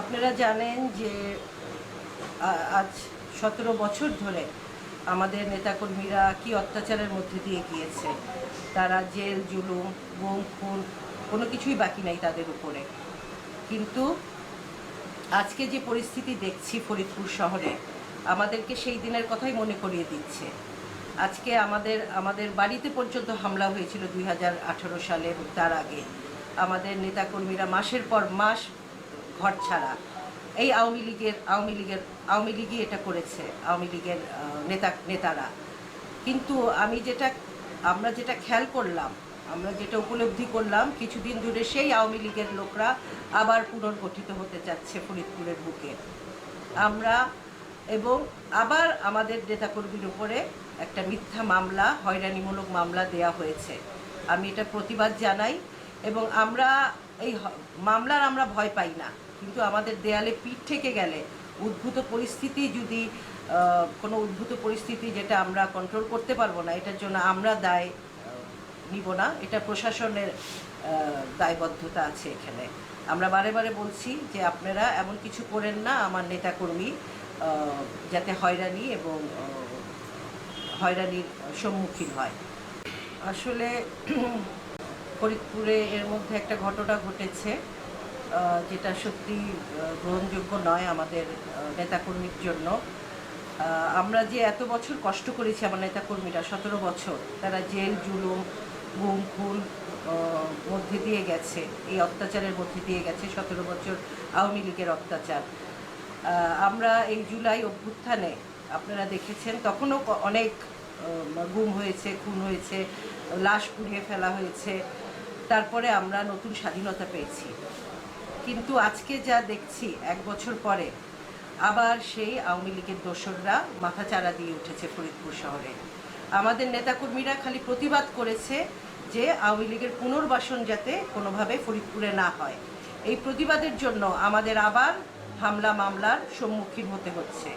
আপনারা জানেন যে আজ সতেরো বছর ধরে আমাদের নেতাকর্মীরা কি অত্যাচারের মধ্যে দিয়ে গিয়েছে? তারা জেল, জুলুম, গুম, খুন, কোনো কিছুই বাকি নাই তাদের উপরে। কিন্তু আজকে যে পরিস্থিতি দেখছি ফরিদপুর শহরে, আমাদেরকে সেই দিনের কথাই মনে করিয়ে দিচ্ছে। আজকে আমাদের আমাদের বাড়িতে পর্যন্ত হামলা হয়েছিল দুই হাজার আঠারো সালে তার আগে। আমাদের নেতাকর্মীরা মাসের পর মাস ঘর ছাড়া। এই আওয়ামী লীগের আওয়ামী লীগের, আওয়ামী লীগই এটা করেছে, আওয়ামী লীগের নেতা, নেতারা। কিন্তু আমি যেটা, আমরা যেটা খেয়াল করলাম, আমরা যেটা উপলব্ধি করলাম, কিছুদিন ধরে সেই আওয়ামী লীগের লোকরা আবার পুনর্গঠিত হতে যাচ্ছে ফরিদপুরের বুকে। আমরা এবং আবার আমাদের নেতাকর্মীর উপরে একটা মিথ্যা মামলা, হয়রানিমূলক মামলা দেয়া হয়েছে। আমি এটা প্রতিবাদ জানাই এবং আমরা এই মামলার আমরা ভয় পাই না। কিন্তু আমাদের দেয়ালে পিঠ থেকে গেলে উদ্ভূত পরিস্থিতি যদি কোনো উদ্ভূত পরিস্থিতি যেটা আমরা কন্ট্রোল করতে পারব না, এটার জন্য আমরা দায় নিব না। এটা প্রশাসনের দায়বদ্ধতা আছে এখানে। আমরা বারে বারে বলছি যে আপনারা এমন কিছু করেন না, আমার নেতাকর্মী যাতে হয়রানি এবং হয়রানির সম্মুখীন হয়। আসলে ফরিদপুরে এর মধ্যে একটা ঘটনা ঘটেছে। যেটা সত্যি গ্রহণযোগ্য নয় আমাদের নেতাকর্মীর জন্য। আমরা যে এত বছর কষ্ট করেছি আমার নেতাকর্মীরা, সতেরো বছর, তারা জেল, জুলুম, গুম, খুন মধ্যে দিয়ে গেছে, এই অত্যাচারের মধ্যে দিয়ে গেছে, সতেরো বছর আওয়ামী লীগের অত্যাচার। আমরা এই জুলাই অভ্যুত্থানে, আপনারা দেখেছেন, তখনও অনেক গুম হয়েছে, খুন হয়েছে, লাশ পুড়িয়ে ফেলা হয়েছে। তারপরে আমরা নতুন স্বাধীনতা পেয়েছি। কিন্তু আজকে যা দেখছি এক বছর পরে, আবার সেই আওয়ামী লীগের দোসররা মাথাচাড়া দিয়ে উঠেছে ফরিদপুর শহরে। আমাদের নেতাকর্মীরা খালি প্রতিবাদ করেছে যে আওয়ামী লীগের পুনর্বাসন যাতে কোনোভাবে ফরিদপুরে না হয়। এই প্রতিবাদের জন্য আমাদের আবার হামলা মামলার সম্মুখীন হতে হচ্ছে।